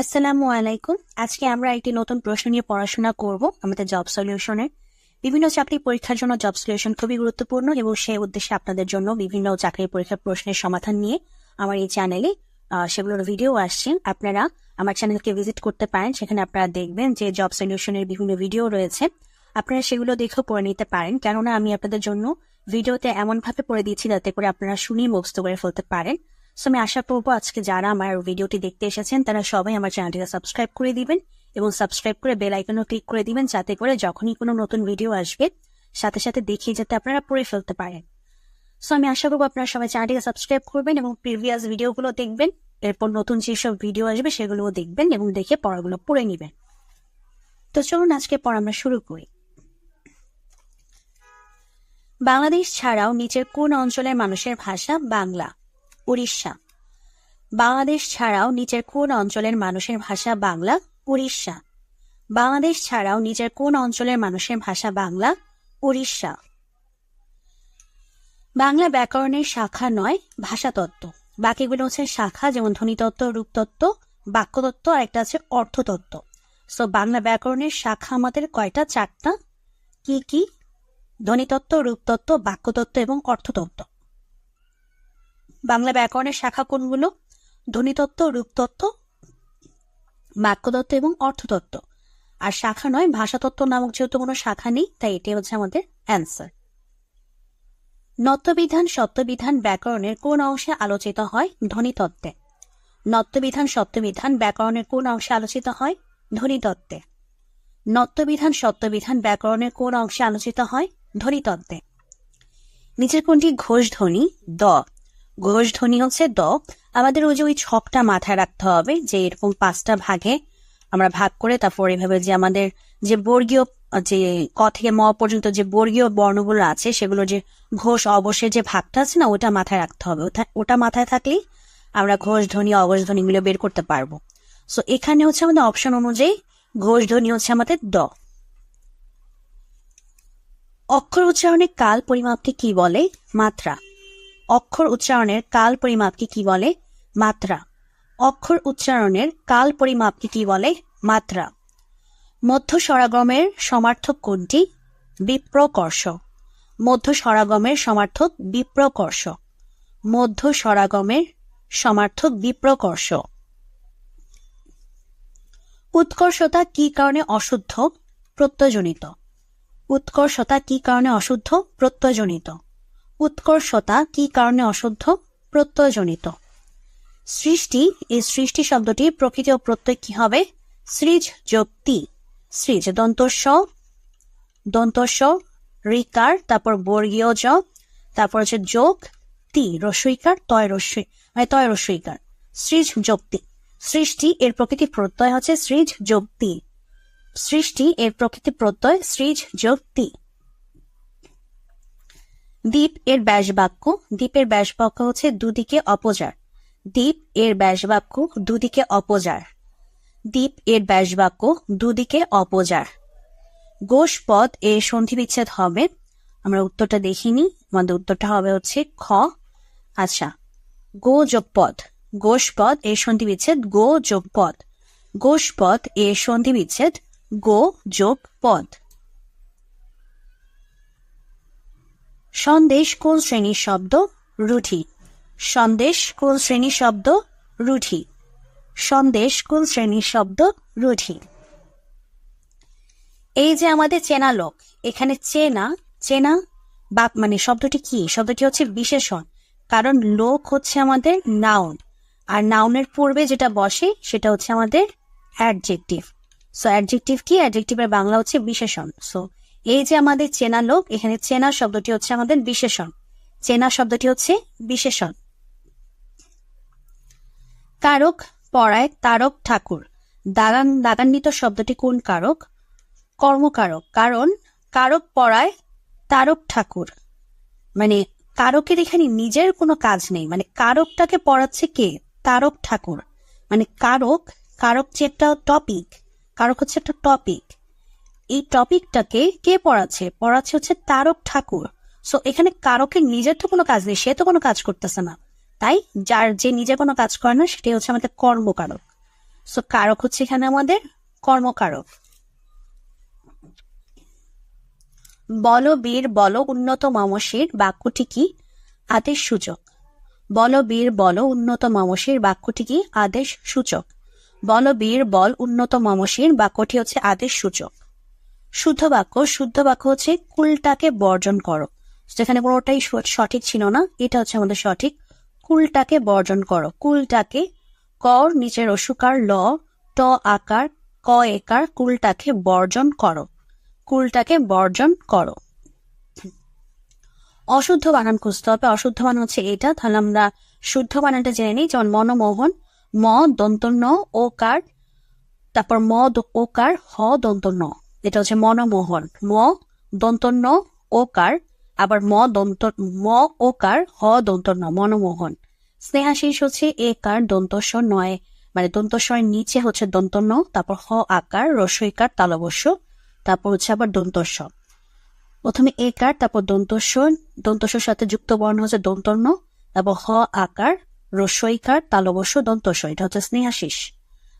আসসালামু আলাইকুম। আজকে আমরা একটি নতুন প্রশ্ন নিয়ে পড়াশোনা করব আমাদের জব সলিউশনের বিভিন্ন চাকরি পরীক্ষার জন্য জব সলিউশন খুবই গুরুত্বপূর্ণ এবং সেই উদ্দেশ্যে আপনাদের জন্য বিভিন্ন চাকরি পরীক্ষার প্রশ্নের সমাধান নিয়ে আমার এই চ্যানেলে সেগুলোর ভিডিও আসছে। আপনারা আমার চ্যানেলকে ভিজিট করতে পারেন। সেখানে আপনারা দেখবেন যে জব সলিউশনের বিভিন্ন ভিডিও রয়েছে। আপনারা সেগুলো দেখেও পড়ে নিতে পারেন। কেননা আমি আপনাদের জন্য ভিডিওতে এমন ভাবে পড়ে দিচ্ছি যাতে করে আপনারা শুনেই মুখস্থ করে ফেলতে পারেন। সো আমি আশা করব আজকে যারা আমার ভিডিওটি দেখতে এসেছেন, তারা সবাই আমার চ্যানেলটিকে সাবস্ক্রাইব করে দিবেন এবং সাবস্ক্রাইব করে বেল আইকনও ক্লিক করে দিবেন যাতে করে যখনই কোনো নতুন ভিডিও আসবে, সাথে সাথে দেখিয়ে যাতে আপনারা পড়ে ফেলতে পারেন। সো আমি আশা করব আপনারা সবাই চ্যানেলটিকে সাবস্ক্রাইব করবেন এবং প্রিভিয়াস ভিডিওগুলো দেখবেন, এরপর নতুন যেসব ভিডিও আসবে সেগুলোও দেখবেন এবং দেখে পড়াগুলো পড়ে নেবেন। তো চলুন আজকে পড়া আমরা শুরু করি। বাংলাদেশ ছাড়াও নিচের কোন অঞ্চলের মানুষের ভাষা বাংলা? উড়িষ্যা। বাংলাদেশ ছাড়াও নিচের কোন অঞ্চলের মানুষের ভাষা বাংলা, উড়িষ্যা? বাংলাদেশ ছাড়াও নিচের কোন অঞ্চলের মানুষের ভাষা বাংলা, উড়িষ্যা? বাংলা ব্যাকরণের শাখা নয়, ভাষাতত্ত্ব। বাকিগুলো হচ্ছে শাখা, যেমন ধ্বনিতত্ত্ব, রূপতত্ত্ব, বাক্যতত্ত্ব, আর একটা আছে অর্থতত্ত্ব। সো বাংলা ব্যাকরণের শাখা আমাদের কয়টা? চারটা। কি কি? ধ্বনিতত্ত্ব, রূপতত্ত্ব, বাক্যতত্ত্ব এবং অর্থতত্ত্ব। বাংলা ব্যাকরণের শাখা কোনগুলো? ধ্বনিতত্ত্ব, রূপতত্ত্ব, বাক্যতত্ত্ব এবং অর্থতত্ত্ব। আর শাখা নয়, ভাষাতত্ত্ব নামক যেহেতু কোনো শাখা নেই, তাই এটি হচ্ছে আমাদের অ্যান্সার নত্যবিধান, সত্যবিধান ব্যাকরণের কোন অংশে আলোচিত হয়? ধ্বনিতত্ত্বে। নত্যবিধান, সত্যবিধান ব্যাকরণের কোন অংশে আলোচিত হয়? ধ্বনিতত্ত্বে। নত্যবিধান, সত্যবিধান ব্যাকরণের কোন অংশে আলোচিত হয়? ধ্বনিতত্ত্বে। নিচের কোনটি? ঘোষ ধ্বনি দ। ঘোষ ধ্বনি হচ্ছে দ। আমাদের ওই যে ওই ছকটা মাথায় রাখতে হবে যে এরকম পাঁচটা ভাগে আমরা ভাগ করে তারপর এভাবে যে আমাদের যে বর্গীয়, যে ক থেকে ম পর্যন্ত যে বর্গীয় বর্ণগুলো আছে, সেগুলো যে ঘোষ অবশ্যের যে ভাগটা আছে না, ওটা মাথায় রাখতে হবে। ওটা- মাথায় থাকলেই আমরা ঘোষ ধ্বনি অবশ ধ্বনিগুলো বের করতে পারব। সো এখানে হচ্ছে আমাদের অপশন অনুযায়ী ঘোষ ধ্বনি হচ্ছে আমাদের দ। অক্ষর উচ্চারণের কাল পরিমাপকে কি বলে? মাত্রা। অক্ষর উচ্চারণের কাল পরিমাপকে কি বলে? মাত্রা। অক্ষর উচ্চারণের কাল পরিমাপকে কি বলে? মাত্রা। মধ্য সরাগমের সমার্থক কোনটি? বিপ্রকর্ষ। মধ্য সরাগমের সমার্থক বিপ্রকর্ষ। মধ্য সরাগমের সমার্থক বিপ্রকর্ষ। উৎকর্ষতা কি কারণে অশুদ্ধ? প্রত্যয়জনিত। উৎকর্ষতা কি কারণে অশুদ্ধ? প্রত্যয়জনিত। উৎকর্ষতা কি কারণে অশুদ্ধ? প্রত্যয়জনিত। সৃষ্টি, এই সৃষ্টি শব্দটি প্রকৃতি ও প্রত্যয় কি হবে? সৃজ যোগ তি সৃজ দন্তস্ব। দন্তস্ব রিকার তারপর বর্গীয় জ, তারপর হচ্ছে যোগ, তি রস্বইকার তয় রস্বই মানে তয় রস্বইকার সৃজ যোগ তি সৃষ্টি, এর প্রকৃতি প্রত্যয় হচ্ছে সৃজ যোগ তি সৃষ্টি, এর প্রকৃতি প্রত্যয় সৃজ যোগ তি দ্বীপ এর ব্যাস বাক্য দ্বীপের ব্যাস বাক্য হচ্ছে দুদিকে অপজার। দ্বীপ এর ব্যাস বাক্য দুদিকে অপজার। দ্বীপ এর ব্যাস বাক্য দুদিকে অপজার। গোষ পদ এর সন্ধি বিচ্ছেদ হবে। আমরা উত্তরটা দেখিনি। আমাদের উত্তরটা হবে হচ্ছে খ। আচ্ছা গো যোগ পদ। গোষ পদ এর সন্ধি বিচ্ছেদ গো যোগ পদ। গোষ পদ এর সন্ধি বিচ্ছেদ গো যোগ পদ। সন্দেশ কোন শ্রেণির শব্দ? রুঠি। সন্দেশ কোন শ্রেণির শব্দ? রুঠি। সন্দেশ কোন শ্রেণির শব্দ? রুঠি। এই যে আমাদের চেনা লোক, এখানে চেনা চেনা? বা মানে শব্দটি কি? শব্দটি হচ্ছে বিশেষণ, কারণ লোক হচ্ছে আমাদের নাউন আর নাউনের পূর্বে যেটা বসে সেটা হচ্ছে আমাদের অ্যাডজেক্টিভ সো অ্যাডজেক্টিভ কি? অ্যাডজেক্টিভের বাংলা হচ্ছে বিশেষণ। সো এই যে আমাদের চেনা লোক, এখানে চেনা শব্দটি হচ্ছে আমাদের বিশেষণ। চেনা শব্দটি হচ্ছে বিশেষণ। কারক পড়ায় তারক, ঠাকুর। দাগান, দাগান্বিত শব্দটি কোন কারক? কর্মকারক, কারণ কারক পড়ায় তারক, ঠাকুর। মানে কারকের এখানে নিজের কোনো কাজ নেই। মানে কারকটাকে পড়াচ্ছে কে? তারক, ঠাকুর। মানে কারক কারক যে একটা টপিক কারক হচ্ছে একটা টপিক এই টপিকটাকে কে পড়াচ্ছে? পড়াচ্ছে হচ্ছে তারক ঠাকুর। সো এখানে কারকের নিজের তো কোনো কাজ নেই, সে তো কোনো কাজ করতেছে না। তাই যার যে নিজে কোনো কাজ করে না, সেটাই হচ্ছে আমাদের কর্মকারক। সো কারক হচ্ছে এখানে আমাদের কর্মকারক। বল বীর বল উন্নত মামসীর বাক্যটি কি? আদেশ সূচক। বল বীর বল উন্নত মামসীর বাক্যটি কি? আদেশ সূচক। বল বীর বল উন্নত মামসীর বাক্যটি হচ্ছে আদেশ সূচক। শুদ্ধ বাক্য শুদ্ধ বাক্য হচ্ছে কুলটাকে বর্জন করো। যেখানে কোনোটাই সঠিক ছিল না, এটা হচ্ছে আমাদের সঠিক। কুলটাকে বর্জন করো। কুলটাকে কর, নিচের অসুকার, ল, ট, আকার, ক, একার, কুলটাকে বর্জন করো। কুলটাকে বর্জন করো। অশুদ্ধ বানান খুঁজতে হবে। অশুদ্ধ বানান হচ্ছে এটা। তাহলে আমরা শুদ্ধ বানানটা জেনে নিই। যেমন মনমোহন, ম দন্ত ন ও কার তারপর ম ও কার হ দন্ত ন এটা হচ্ছে মনমোহন। ম দন্ত ন ও কার আবার ম, দন্ত, ম ও কার হ দন্ত ন মনমোহন। স্নেহাশিস হচ্ছে এ, কার, দন্তস্ব, নয়। মানে দন্তস্বয়ের নিচে হচ্ছে দন্ত ন তারপর হ, আকার রস্বইকার তালবস্য, তারপর হচ্ছে আবার দন্তস্ব। প্রথমে এ, কার, তারপর দন্তস্ব দন্তস্বর সাথে যুক্ত বর্ণ হচ্ছে দন্তন্য, তারপর হ, আকার রস্বইকার তালবস্য, দন্তস্ব। এটা হচ্ছে স্নেহাশিস।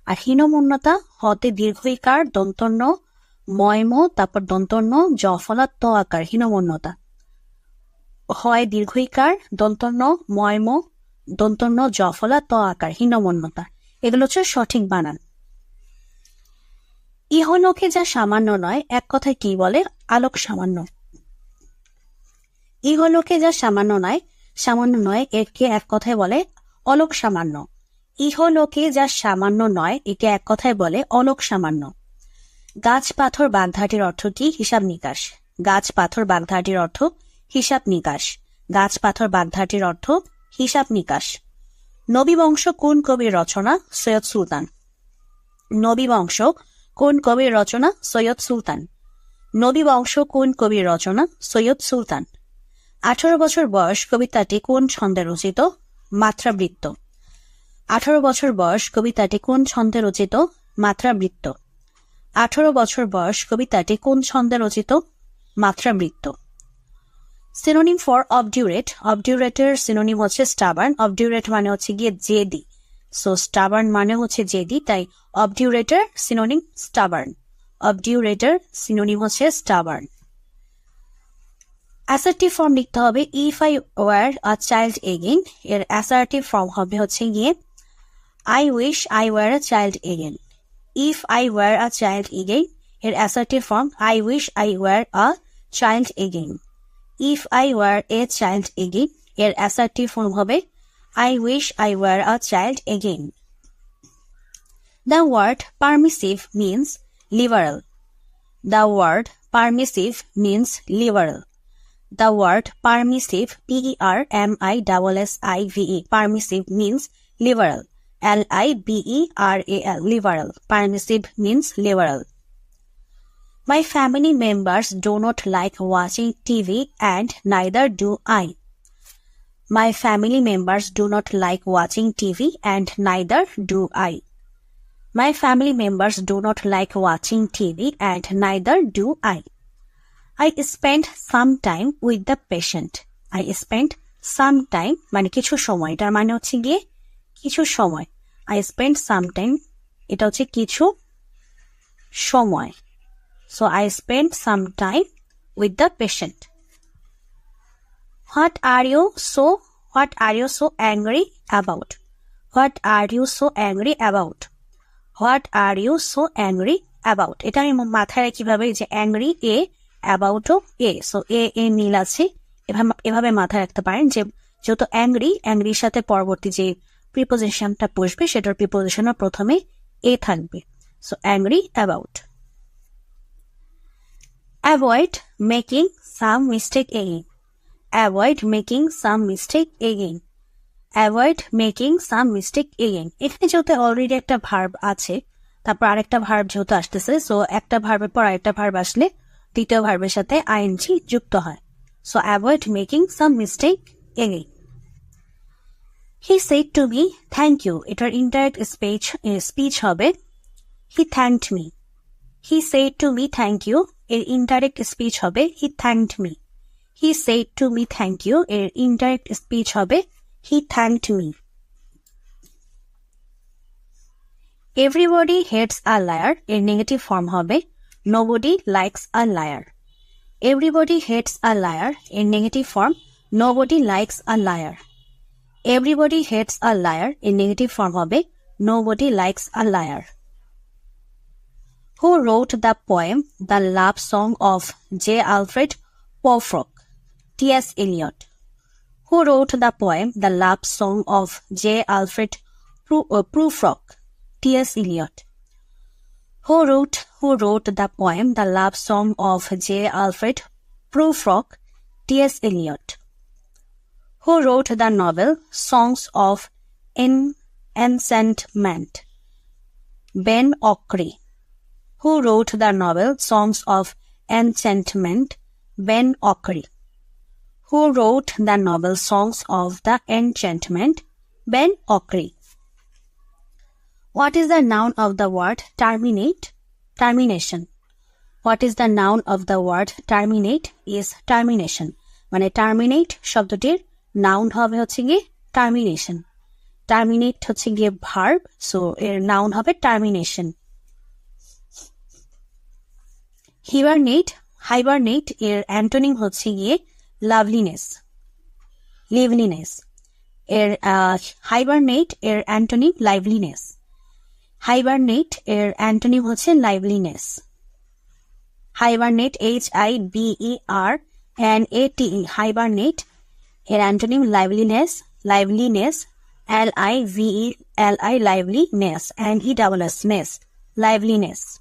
আর হীনমন্যতা, হতে দীর্ঘইকার, দন্তন্য ময়ম তারপর দন্তন্য জফলা ত আকার হীনমন্যতা। হয় দীর্ঘইকার দন্তন্য ময়ম দন্তন্য জফলা ত আকার হীনমন্যতা। এগুলো হচ্ছে সঠিক বানান। ইহলোকে যা সামান্য নয়, এক কথায় কি বলে? আলোক সামান্য। ইহলোকে যা সামান্য নয় সামান্য নয়, একে এক কথায় বলে অলোক সামান্য। ইহলোকে যা সামান্য নয়, একে এক কথায় বলে অলোক সামান্য। গাছ পাথর বাগধাটির অর্থ কি? হিসাব নিকাশ। গাছ পাথর বাগধাটির অর্থ হিসাব নিকাশ। গাছ পাথর বাগধাটির অর্থ হিসাব নিকাশ। নবী বংশ কোন কবির রচনা? সৈয়দ সুলতান। নবী বংশ কোন কবির রচনা? সৈয়দ সুলতান। নবী বংশ কোন কবির রচনা? সৈয়দ সুলতান। আঠারো বছর বয়স কবিতাটি কোন ছন্দে রচিত? মাত্রাবৃত্ত। আঠারো বছর বয়স কবিতাটি কোন ছন্দে রচিত? মাত্রাবৃত্ত। আঠারো বছর বয়স কবিতাটি কোন ছন্দে রচিত? মাত্রা মাত্রাবৃত্ত সিনোনিম ফর অবডিউরেট অবডিউরেটের সিনোনিম হচ্ছে স্টাবার্ন অবডিউরেট মানে হচ্ছে গিয়ে জেদি। সো স্টাবার্ন মানে হচ্ছে জেদি, তাই অবডিউরেটর সিনোনিম স্টাবার্ন অবডিউরেটর সিনোনিম হচ্ছে স্টাবার্ন অ্যাসার্টিভ ফর্ম লিখতে হবে। If I were a child again এর অ্যাসার্টিভ ফর্ম হবে হচ্ছে গিয়ে I wish I were a child again if I were a child again এর assertive form I wish I were a child again if I were a child again এর assertive form হবে I wish I were a child again The word permissive means liberal. The word permissive means liberal. The word permissive, P-E-R-M-I-S-S-I-V-E, permissive means liberal. L-I-B-E-R-A-L, liberal. Permissive means liberal. My family members do not like watching TV and neither do I. My family members do not like watching TV and neither do I. My family members do not like watching TV and neither do I. I spent some time with the patient. I spent some time মানে কিছু সময় এটার মানে হচ্ছে গিয়ে কিছু সময়। I spend sometime এটা হচ্ছে কিছু সময়। So I spend sometime with the patient what are you so what are you so angry about what are you so angry about what are you so angry about এটা আমি মাথায় রাখি ভাবে যে অ্যাংরি এ অ্যাবাউটও এ। সো এ এ নীল আছে। এভাবে মাথায় রাখতে পারেন যে, যেহেতু অ্যাংরি অ্যাংরির সাথে পরবর্তী যে প্রিপোজিশনটা বসবে, সেটার প্রিপোজিশনের প্রথমে এ থাকবে। So angry about avoid making some mistake again avoid making some mistake again avoid making some mistake again এখানে যেহেতু অলরেডি একটা ভার্ব আছে, তারপর আরেকটা ভার্ব যেহেতু আসতেছে সো একটা ভার্বের পর আরেকটা ভার্ব আসলে দ্বিতীয় ভার্বের সাথে আইএনজি যুক্ত হয়। So avoid making some mistake again he said to me thank you এটার ইনডাইরেক্ট স্পিচ স্পিচ হবে। He thanked me he said to me thank you এর ইনডাইরেক্ট স্পিচ হবে। He thanked me he said to me thank you এর indirect speech হবে। He thanked me. Everybody hates a liar এর negative form হবে। Nobody likes a liar everybody hates a liar এর negative form nobody likes a liar Everybody hates a liar in negative form of হবে nobody likes a liar. Who wrote the poem The Love Song of J. Alfred Prufrock? T.S. Eliot. Who wrote the poem The Love Song of J. Alfred Prufrock? Uh, T.S. Eliot. Who wrote Who wrote the poem The Love Song of J. Alfred Prufrock? T.S. Eliot Who wrote the novel Songs of En- Enchantment? Ben Okri. Who wrote the novel Songs of Enchantment? Ben Okri. Who wrote the novel Songs of the Enchantment? Ben Okri. What is the noun of the word terminate? Termination. What is the noun of the word terminate? Is termination. মানে terminate শব্দটির noun হবে হচ্ছে গিয়ে termination terminate হচ্ছে গিয়ে verb so এর noun হবে termination hibernate hibernate এর অ্যান্টোনিম হচ্ছে গিয়ে লাভলিনেস লিভলিনেস এর হাইবারনেট এর অ্যান্টোনিম লাইভলিনেস হাইবারনেট এর অ্যান্টোনিম হচ্ছে liveliness hibernate H I B E R N A T hibernate Here antonym liveliness, liveliness, L I V E L I liveliness and E double S ness, liveliness.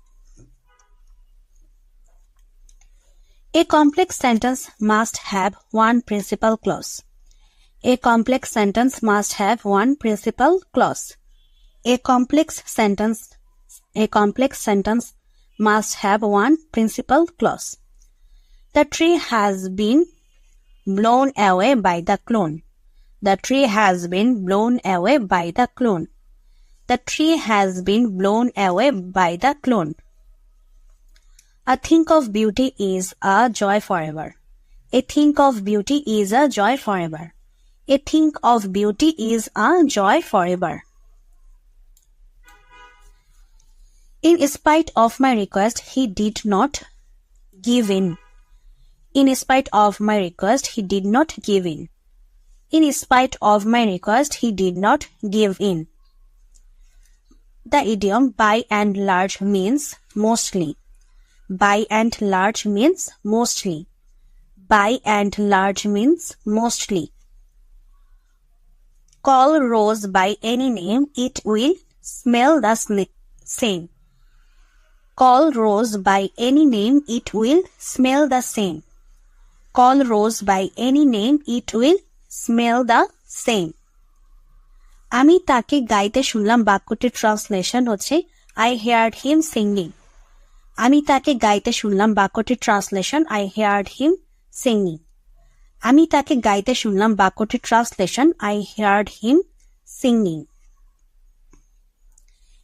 A complex sentence must have one principal clause. A complex sentence must have one principal clause. A complex sentence a complex sentence must have one principal clause. The tree has been blown away by the clone. The tree has been blown away by the clone. The tree has been blown away by the clone. A think of beauty is a joy forever. A think of beauty is a joy forever. A think of beauty is a joy forever. In spite of my request, he did not give in. In spite of my request, he did not give in. In spite of my request, he did not give in. The idiom by and large means mostly. By and large means mostly. By and large means mostly. Call rose by any name, it will smell the same. Call rose by any name, it will smell the same. Call rose by any name, it will smell the same. আমি তাকে গাইতে শুনলাম বাক্যটির translation হচ্ছে I heard him singing আমি তাকে গাইতে শুনলাম বাক্যটির translation I heard him singing আমি তাকে গাইতে শুনলাম বাক্যটির translation I heard him singing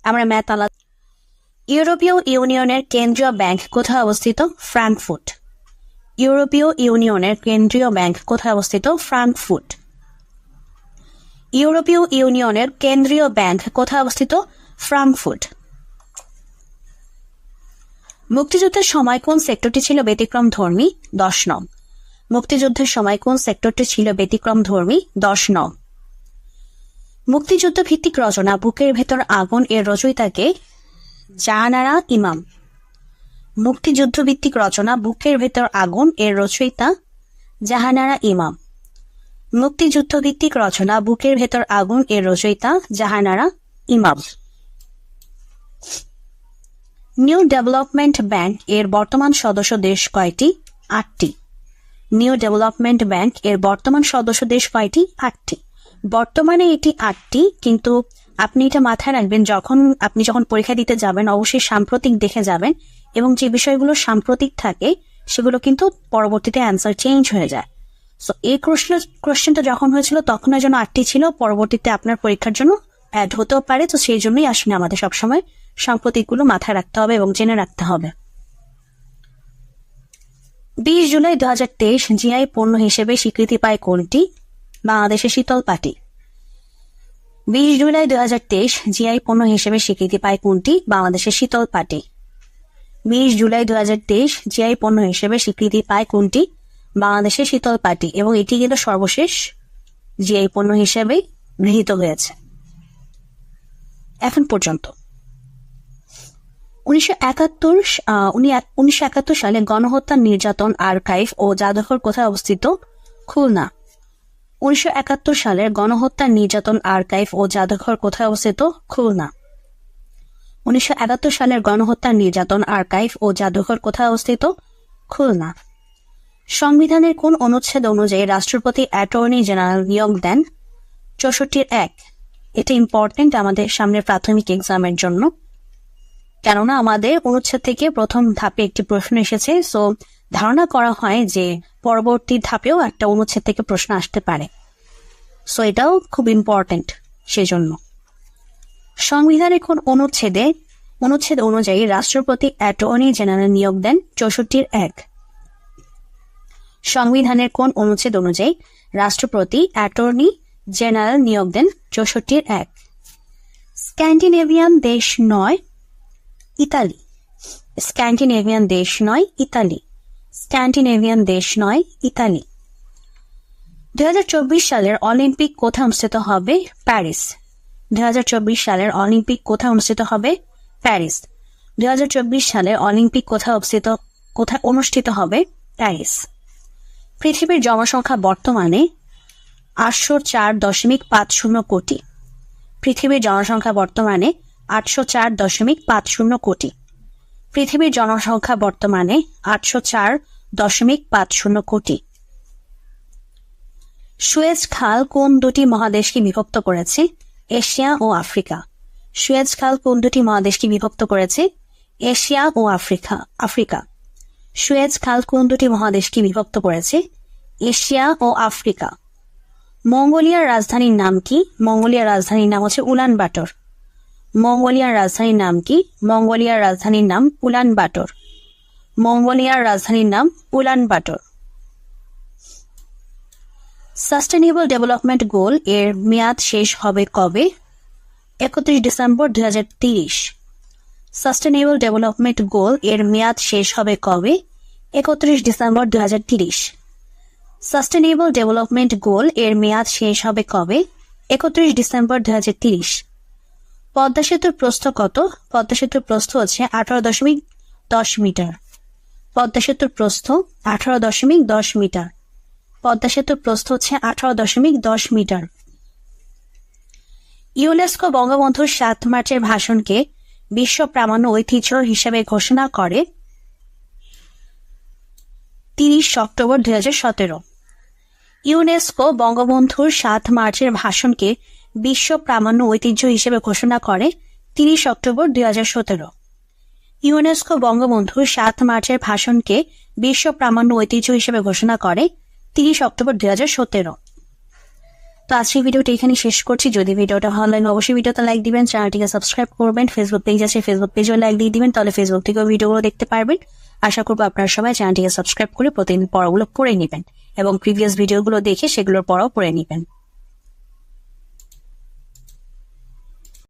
আমরা ম্যাথ আলাদা ইউরোপীয় ইউনিয়নের কেন্দ্রীয় ব্যাংক কোথায় অবস্থিত? ফ্রাঙ্কফুট ইউরোপীয় ইউনিয়নের কেন্দ্রীয় ব্যাংক কোথায় অবস্থিত? ফ্রাঙ্কফুট। ইউরোপীয় ইউনিয়নের কেন্দ্রীয় ব্যাংক কোথায় অবস্থিত? ফ্রাঙ্কফুট। মুক্তিযুদ্ধের সময় কোন সেক্টরটি ছিল ব্যতিক্রম ধর্মী? দশ নং। মুক্তিযুদ্ধের সময় কোন সেক্টরটি ছিল ব্যতিক্রম ধর্মী? দশ নং। মুক্তিযুদ্ধ ভিত্তিক রচনা বুকের ভেতর আগুন এর রচয়িতাকে জাহানারা ইমাম। মুক্তিযুদ্ধ ভিত্তিক রচনা বুকের ভেতর আগুন এর রচয়িতা জাহানারা ইমাম। মুক্তিযুদ্ধ ভিত্তিক রচনা বুকের ভেতর আগুন এর রচয়িতা Jahanara Imam. New Development Bank এর বর্তমান সদস্য দেশ কয়টি? আটটি। নিউ ডেভেলপমেন্ট ব্যাংক এর বর্তমান সদস্য দেশ কয়টি? আটটি। বর্তমানে এটি আটটি, কিন্তু আপনি এটা মাথায় রাখবেন, যখন আপনি যখন পরীক্ষা দিতে যাবেন, অবশ্যই সাম্প্রতিক দেখে যাবেন এবং যে বিষয়গুলো সাম্প্রতিক থাকে, সেগুলো কিন্তু পরবর্তীতে অ্যান্সার চেঞ্জ হয়ে যায়। সো এই প্রশ্ন কোশ্চেনটা যখন হয়েছিল, তখন যেন আটটি ছিল। পরবর্তীতে আপনার পরীক্ষার জন্য অ্যাড হতেও পারে। তো সেই জন্যই আসলে আমাদের সবসময় সাম্প্রতিকগুলো মাথায় রাখতে হবে এবং জেনে রাখতে হবে। বিশ জুলাই দু হাজার তেইশ জিআই পণ্য হিসেবে স্বীকৃতি পায় কোনটি? বাংলাদেশের শীতল পাটি। বিশ জুলাই দু হাজার তেইশ জিআই পণ্য হিসেবে স্বীকৃতি পায় কোনটি? বাংলাদেশের শীতল পাটি। বিশ জুলাই দুই হাজার তেইশ জিআই পণ্য হিসেবে স্বীকৃতি পায় কোনটি? বাংলাদেশের শীতল পাটি এবং এটি কিন্তু সর্বশেষ জিআই পণ্য হিসেবে গৃহীত হয়েছে। এখন পর্যন্ত। উনিশশো একাত্তর উনিশশো সালে গণহত্যা নির্যাতন আর্কাইভ ও জাদুঘর কোথায় অবস্থিত? খুলনা। উনিশশো একাত্তর সালের গণহত্যা নির্যাতন আর্কাইভ ও জাদুঘর কোথায় অবস্থিত? খুলনা। উনিশশো একাত্তর সালের গণহত্যা নির্যাতন, আর্কাইভ ও জাদুঘর কোথায় অবস্থিত? খুলনা। সংবিধানের কোন অনুচ্ছেদ অনুযায়ী রাষ্ট্রপতি অ্যাটর্নি জেনারেল নিয়োগ দেন? চৌষট্টির এক। এটা ইম্পর্টেন্ট আমাদের সামনের প্রাথমিক এক্সামের জন্য। কেননা আমাদের অনুচ্ছেদ থেকে প্রথম ধাপে একটি প্রশ্ন এসেছে সো ধারণা করা হয় যে পরবর্তী ধাপেও একটা অনুচ্ছেদ থেকে প্রশ্ন আসতে পারে। সো এটাও খুব ইম্পর্টেন্ট সেজন্য। সংবিধানের কোন অনুচ্ছেদে, অনুচ্ছেদ অনুযায়ী রাষ্ট্রপতি অ্যাটর্নি জেনারেল নিয়োগ দেন চৌষট্টির এক। সংবিধানের কোন অনুচ্ছেদ অনুযায়ী রাষ্ট্রপতি অ্যাটর্নি জেনারেল নিয়োগ দেন চৌষট্টির এক। স্ক্যান্ডিনেভিয়ান দেশ নয়, ইতালি। স্ক্যান্ডিনেভিয়ান দেশ নয়, ইতালি। স্ক্যান্ডিনেভিয়ান দেশ নয়, ইতালি। দুই হাজার চব্বিশ সালের অলিম্পিক কোথায় অনুষ্ঠিত হবে? প্যারিস। চব্বিশ সালের অলিম্পিক কোথায় অনুষ্ঠিত হবে? প্যারিস। দুই সালের অলিম্পিক কোথায় অবস্থিত, কোথায় অনুষ্ঠিত হবে? প্যারিস। পৃথিবীর জনসংখ্যা বর্তমানে আটশো চার দশমিক পাঁচ শূন্য কোটি। পৃথিবীর জনসংখ্যা বর্তমানে আটশো চার দশমিক পাঁচ শূন্য কোটি। পৃথিবীর জনসংখ্যা বর্তমানে আটশো চার দশমিক পাঁচ শূন্য কোটি। সুয়েজ খাল কোন দুটি মহাদেশকে বিভক্ত করেছে? এশিয়া ও আফ্রিকা। সুয়েজ খাল কোন দুটি মহাদেশকে বিভক্ত করেছে। এশিয়া ও আফ্রিকা আফ্রিকা। সুয়েজ খাল কোন দুটি মহাদেশকে বিভক্ত করেছে। এশিয়া ও আফ্রিকা। মঙ্গোলিয়ার রাজধানীর নাম কি? মঙ্গোলিয়ার রাজধানীর নাম হচ্ছে উলান বাটর মঙ্গোলিয়ার রাজধানীর নাম কি? মঙ্গোলিয়ার রাজধানীর নাম উলান বাটর মঙ্গোলিয়ার রাজধানীর নাম Ulaanbaatar sustainable development goal এর মেয়াদ শেষ হবে কবে? একত্রিশ ডিসেম্বর তিরিশ। সাস্টেনেবল ডেভেলপমেন্ট গোল এর মেয়াদ শেষ হবে কবে? একত্রিশ ডিসেম্বর তিরিশ। সাস্টেনেবল ডেভেলপমেন্ট গোল এর মেয়াদ শেষ হবে কবে? একত্রিশ ডিসেম্বর তিরিশ। পদ্মা সেতুর প্রস্থ কত? পদ্মা সেতুর প্রস্থ হচ্ছে আঠারো দশমিক দশ মিটার। পদ্মা সেতুর প্রস্থ আঠারো দশমিক দশ মিটার। পদ্মা সেতুর প্রস্থ হচ্ছে আঠারো দশমিক দশ মিটার। ইউনেস্কো বঙ্গবন্ধুর সাত মার্চের ভাষণকে বিশ্ব প্রামাণ্য ঐতিহ্য হিসেবে ঘোষণা করে তিরিশ অক্টোবর দুই হাজার সতেরো। ইউনেস্কো বঙ্গবন্ধুর সাত মার্চের ভাষণকে বিশ্ব প্রামাণ্য ঐতিহ্য হিসেবে ঘোষণা করে তিরিশ অক্টোবর দুই হাজার সতেরো। ইউনেস্কো বঙ্গবন্ধুর সাত মার্চের ভাষণকে বিশ্ব প্রামাণ্য ঐতিহ্য হিসেবে ঘোষণা করে তিরিশ অক্টোবর দুই হাজার সতেরো। তো আজকের ভিডিওটি এখানে শেষ করছি। যদি ভিডিওটা ভালো লাগে, অবশ্যই ভিডিওতে লাইক দিবেন, চ্যানেলটিকে সাবস্ক্রাইব করবেন ফেসবুক পেজ আছে ফেসবুক পেজেও লাইক দিয়ে দিবেন, তাহলে ফেসবুক থেকেও ভিডিওগুলো দেখতে পারবেন। আশা করব আপনার সবাই চ্যানেলটিকে সাবস্ক্রাইব করে প্রতিদিন পড়াগুলো করে নেবেন এবং প্রিভিয়াস ভিডিওগুলো দেখে সেগুলোর পড়াও করে নেবেন।